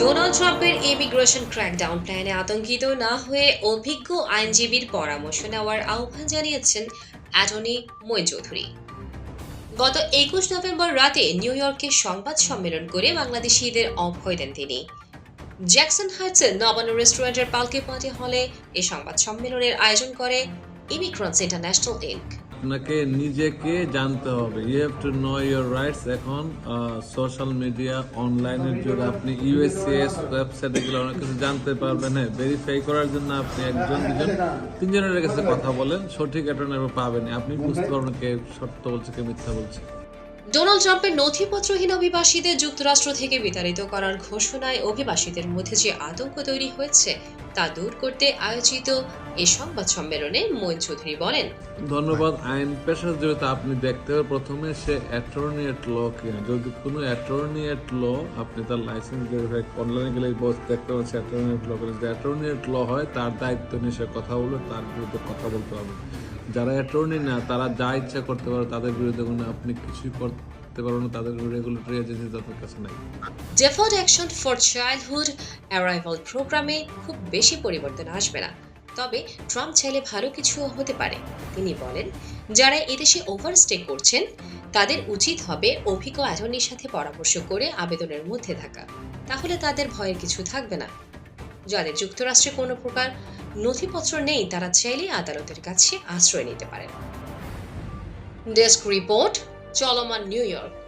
Donald ট্রাম্পের immigration crackdown প্ল্যানে আতঙ্কিত না হয়ে অভিজ্ঞ আইনজীবীর পরামর্শ নেওয়ার আহ্বান জানিয়েছেন অ্যাটর্নি মঈন চৌধুরী গত একুশ নভেম্বর রাতে নিউ ইয়র্কে সংবাদ সম্মেলন করে বাংলাদেশিদের অভয় দেন তিনি। জ্যাকসন হাইটসের নবান্ন রেস্টুরেন্টের পালকে পার্টি হলে এ সংবাদ সম্মেলনের আয়োজন করে ইমিগ্রান্টস ইন্টারন্যাশনাল ইনক। আপনাকে নিজেকে জানতে হবে। You have to know your rights এখন সোশ্যাল মিডিয়া অনলাইনের যুগে আপনি ইউএসসিএস ওয়েবসাইট গেলে অনেক কিছু জানতে পারবেন। হ্যাঁ ভেরিফাই করার জন্য আপনি একজন, দুজন, তিনজনের কাছে কথা বলেন। সঠিক অ্যাটর্নি পাবেন আপনি বুঝতে পারবেন কে সত্য বলছে, কে মিথ্যা বলছে। ডোনাল্ড ট্রাম্পের নথিপত্রহীন অভিবাসীদের যুক্তরাষ্ট্র থেকে বিতাড়িত করার ঘোষণায় অভিবাসীদের মধ্যে যে আতঙ্ক তৈরি হয়েছে, তা দূর করতে আয়োজিত এ সংবাদ সম্মেলনে মইন চৌধুরী বলেন। ধন্যবাদ, আইন পেশার জড়িত আপনি দেখতে হবে। প্রথমে সে অ্যাটর্নি এট ল কিনা? যদি কোনো অ্যাটর্নি এট ল, আপনি তার লাইসেন্স ভেরিফাই অনলাইনে গেলে বস দেখতে পাচ্ছি অ্যাটর্নি এট ল করে যদি অ্যাটর্নি এট ল হয়, তার দায়িত্ব নিয়ে সে কথা বলবে, তার বিরুদ্ধে কথা বলতে হবে। যারা অ্যাটর্নি না, তারা যা ইচ্ছা করতে পারো তাদের বিরুদ্ধে কোনো আপনি কিছুই করতে পারবেন না, তাদের রেগুলেটরি এজেন্সি তাদের কাছে নাই। Deferred action for childhood arrival প্রোগ্রামে খুব বেশি পরিবর্তন আসবে না। তবে ট্রাম্প চাইলে ভালো কিছু হতে পারে। তিনি বলেন, যারা এদেশে ওভারস্টে করছেন, তাদের উচিত হবে অভিজ্ঞ অ্যাটর্নির সাথে পরামর্শ করে আবেদনের মধ্যে থাকা। তাহলে তাদের ভয়ের কিছু থাকবে না। যাদের যুক্তরাষ্ট্রে কোনো প্রকার নথিপত্র নেই তারা চাইলে আদালতের কাছে আশ্রয় নিতে পারেন। ডেস্ক রিপোর্ট চলমান নিউ ইয়র্ক।